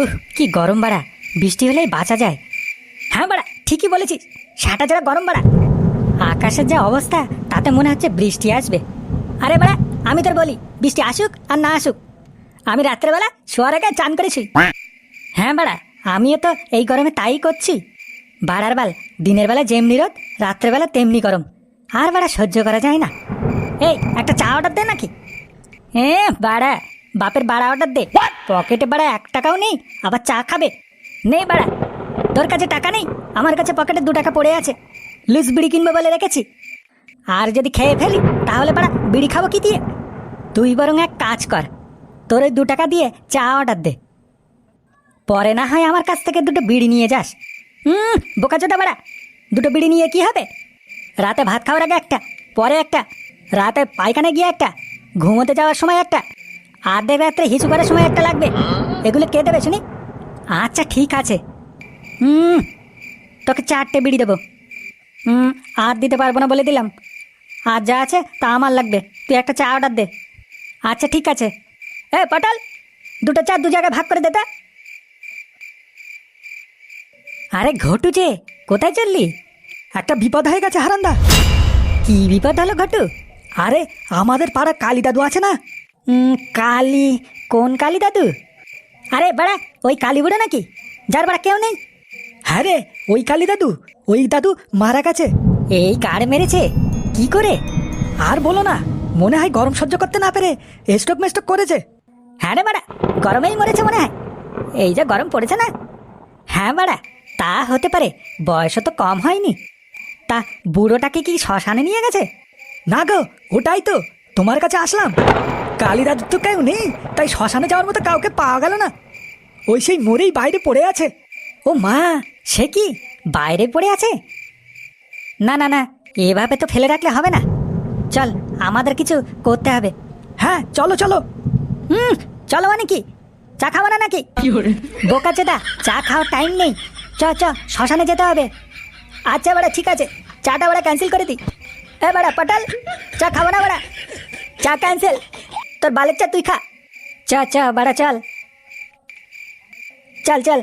উহ কি গরম বাড়া। বৃষ্টি হলেই বাঁচা যায়। হ্যাঁ বাড়া, ঠিকই বলেছিস। সাটা জোড়া গরম বাড়া। আকাশের যা অবস্থা, তাতে মনে হচ্ছে বৃষ্টি আসবে। আরে বাড়া, আমি তোর বলি, বৃষ্টি আসুক আর না আসুক। আমি রাত্রেবেলা শোয়ার আগে চান করেছি। হ্যাঁ বাড়া, আমিও তো এই গরমে তাই করছি। বাড়ার বাল, দিনের বেলা যেমনি রোদ রাত্রেবেলা তেমনি গরম। আর বাড়া সহ্য করা যায় না। এই, একটা চা অর্ডার দে নাকি? এ বাড়া বাপের বাড়া অর্ডার দে। পকেটে বাড়া এক টাকাও নেই আবার চা খাবে। নেই বাড়া তোর কাছে টাকা নেই আমার কাছে পকেটে দু টাকা পড়ে আছে লুজ বিড়ি কিনবো বলে রেখেছি। আর যদি খেয়ে ফেলি তাহলে বাড়া বিড়ি খাব কি দিয়ে? তুই বরং এক কাজ কর তোর ওই দু টাকা দিয়ে চা অর্ডার দে। পরে না হয় আমার কাছ থেকে দুটো বিড়ি নিয়ে যাস। হুম বোকাচোদা বাড়া দুটো বিড়ি নিয়ে কি হবে? রাতে ভাত খাওয়ার আগে একটা পরে একটা রাতে পায়খানে গিয়ে একটা ঘুমোতে যাওয়ার সময় একটা আর্ধেক রাত্রে হিসু করার সময় একটা লাগবে। এগুলো কে দেবে শুনি? আচ্ছা ঠিক আছে। হুম, তোকে চারটে বিড়ি দেবো। হুম, আর দিতে পারব না বলে দিলাম। আর যা আছে তা আমার লাগবে। তুই একটা চা অর্ডার দে। আচ্ছা ঠিক আছে। এ, পটল, দুটো চা দু জায়গায় ভাগ করে দেতা আরে, ঘটু যে, কোথায় চললি? একটা বিপদ হয়ে গেছে, হারান্দা। কি বিপদ হলো, ঘটু? আরে, আমাদের পাড়া কালী দাদু আছে না? কালী। কোন কালী দাদু? আরে বাড়া, ওই কালী বুড়ো নাকি? যার বাড়া কেউ নেই। হ্যাঁ রে ওই কালী দাদু, ওই দাদু মারা গেছে। এই কার মেরেছে? কি করে? আর বলো না, মনে হয় গরম সহ্য করতে না পেরে স্টক মেস্টক করেছে। হ্যাঁ রে বাড়া, গরমেই মরেছে মনে হয়। এই যে গরম পড়েছে না? হ্যাঁ বাড়া, তা হতে পারে বয়স তো কম হয়নি। তা বুড়োটাকে কি শ্মশানে নিয়ে গেছে? না গো, ওটাই তো, তোমার কাছে আসলাম। কালী দাদু তো কেউ নেই তাই শ্মশানে যাওয়ার মতো কাউকে পাওয়া গেল না। ওই সেই মরেই বাইরে পড়ে আছে। ও মা সে কি বাইরে পড়ে আছে? না না না এভাবে তো ফেলে রাখলে হবে না। চল আমাদের কিছু করতে হবে। হ্যাঁ চলো চলো। হুম চলো মানে কি? চা খাব না নাকি? বোকা চেদা চা খাওয়ার টাইম নেই। চ চ শ্মশানে যেতে হবে। আচ্ছা বাড়া ঠিক আছে। চাটা বাড়া ক্যান্সেল করে দিই এ বাড়া পটল চা খাব না বাড়া? চা ক্যান্সেল তোর বালের চা তুই খা। চা চা, বাড়া চাল। চল চল।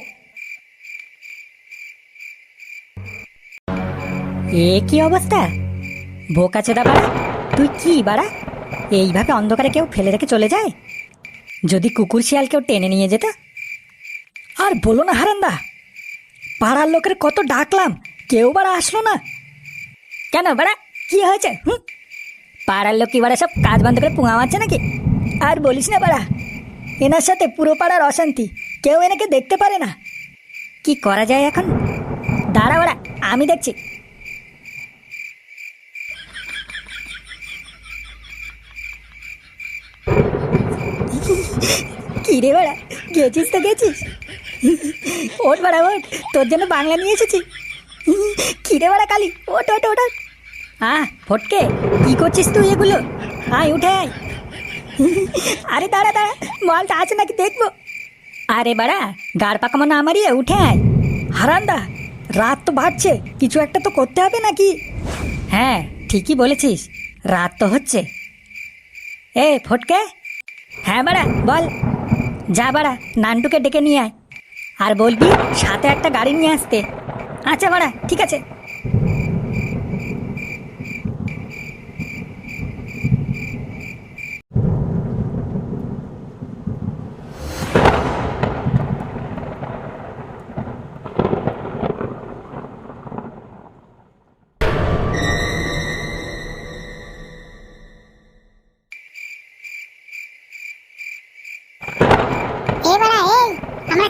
এ কি অবস্থা? বোকা চেদা বাড়া, তুই কি বাড়া? এইভাবে অন্ধকারে কেউ ফেলে রেখে চলে যায়? যদি কুকুর শিয়াল কেউ টেনে নিয়ে যেত? আর বলো না হারান্দা, পাড়ার লোকের কত ডাকলাম, কেউ বাড়া আসলো না। কেন বাড়া, কি হয়েছে, হুম? পাড়ার লোক কি বাড়া সব কাজ বন্ধ করে পুঙা মারছে নাকি? আর বলিস না বাড়া, এনার সাথে পুরো পাড়ার অশান্তি, কেউ এনাকে দেখতে পারে না। কি করা যায় এখন? দাঁড়া বাড়া, আমি দেখছি। কি রে বাড়া, গেছিস তো, গেছিস? ওট বাড়া ওট তোর জন্য বাংলা নিয়ে এসেছি। কি রে বাড়া কালি ওট ওট ওট। আহ, ফটকে, কি করছিস তুই এগুলো? আয়, উঠে আয়। আরে দাঁড়া দাঁড়া, মালটা আছে নাকি দেখব? আরে বাড়া, গাড় পাকামো না আমারই, উঠে আয়। হারান্দা, রাত তো বাড়ছে, কিছু একটা তো করতে হবে নাকি? হ্যাঁ ঠিকই বলেছিস, রাত তো হচ্ছে। এ, ফটকে। হ্যাঁ বাড়া, বল। যা বাড়া, নান্টুকে ডেকে নিয়ে আয়। আর বলবি, সাথে একটা গাড়ি নিয়ে আসতে। আচ্ছা বাড়া, ঠিক আছে।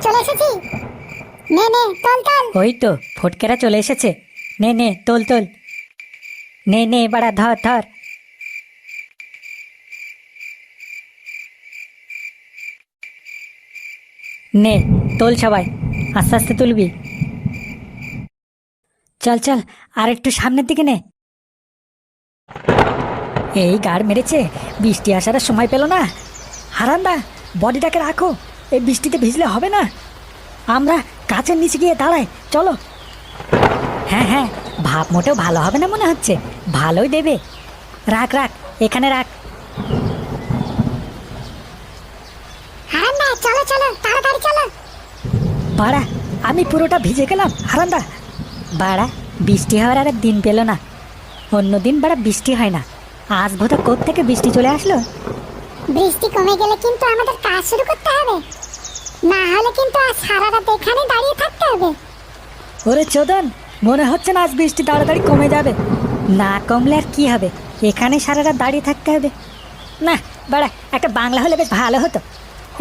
চলে এসেছি? নে নে চল চল ওই তো, ফটকেরা চলে এসেছে। নে নে, তোল তোল। নে নে, বাড়া, ধর ধর। নে, তোল সবাই, আস্তে আস্তে তুলবি। চল চল, আর একটু সামনের দিকে নে। এই গাড় মেরেছে, বৃষ্টি আসার সময় পেল না। হারান্দা, বডিটাকে রাখো। এই বৃষ্টিতে ভিজলে হবে না। আমরা গাছের নিচে গিয়ে দাঁড়াই চলো। হ্যাঁ হ্যাঁ ভাব মোটেও ভালো হবে না মনে হচ্ছে। ভালোই দেবে। রাখ রাখ এখানে রাখ। চলো চলো তাড়াতাড়ি চলো। বাড়া আমি পুরোটা ভিজে গেলাম হারান্দা। বাড়া বৃষ্টি হওয়ার আর দিন পেল না। অন্য দিন বাড়া বৃষ্টি হয় না। আজ বোধ থেকে বৃষ্টি চলে আসলো? বৃষ্টি কমে গেলে কিন্তু আমাদের কাজ শুরু করতে হবে। না হলে কিন্তু আজ সারা রাত এখানে দাঁড়িয়ে থাকতে হবে। ওরে চোদন মনে হচ্ছে না আজ বৃষ্টি তাড়াতাড়ি কমে যাবে। না কমলে আর কি হবে? এখানে সারা রাত দাঁড়িয়ে থাকতে হবে। না বাড়া একটা বাংলা হলে বেশ ভালো হতো।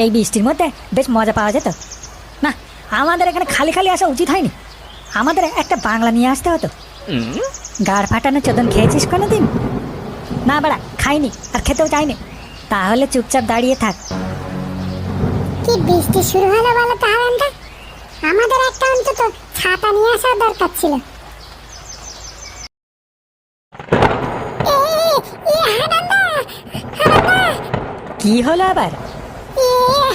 এই বৃষ্টির মধ্যে বেশ মজা পাওয়া যেত। না আমাদের এখানে খালি খালি আসা উচিত হয়নি। আমাদের একটা বাংলা নিয়ে আসতে হতো। গাড় ফাটানো চোদন খেয়েছিস কোনো দিন না বাড়া খাইনি আর খেতেও চাইনি। তাহলে চুপচাপ দাঁড়িয়ে থাক। কি বৃষ্টি শুরু হলো বলো তো হারানদা আমাদের একটা অন্তত ছাতা নিয়ে আসার দরকার ছিল। কি হলো আবার? এ,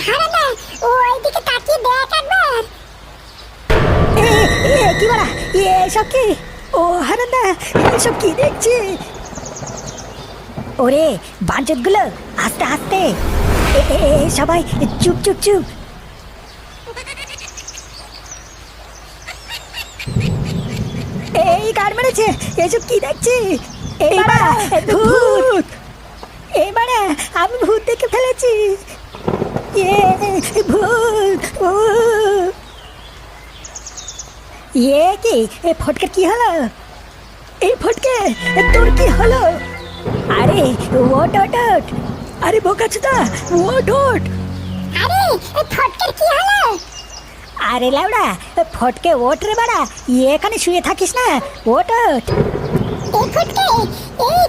হারানদা, ওইদিকে তাকিয়ে দেখ একবার। এ, কি কি? ও হারান্দা এসব কি দেখছি? ওরে আস্তে আস্তে। সবাই, চুপ চুপ চুপ। এই কার মেরেছে? এসব কি দেখছি? এইবার ভূত! এইবারে আমি ভূত দেখে ফেলেছি। এ ভূত ইয়ে কি? এ ফটকে কি হলো? এই ফটকে, তোর কি হলো? আরে, ওট ওট ওট। আরে বোকাচুদা ও ডট আরে এই ফটকের কি হলো? আরে লাউডা ফটকে ওট রে বাড়া ইয়ে এখানে শুয়ে থাকিস না ওট ওট এই ফটকে এই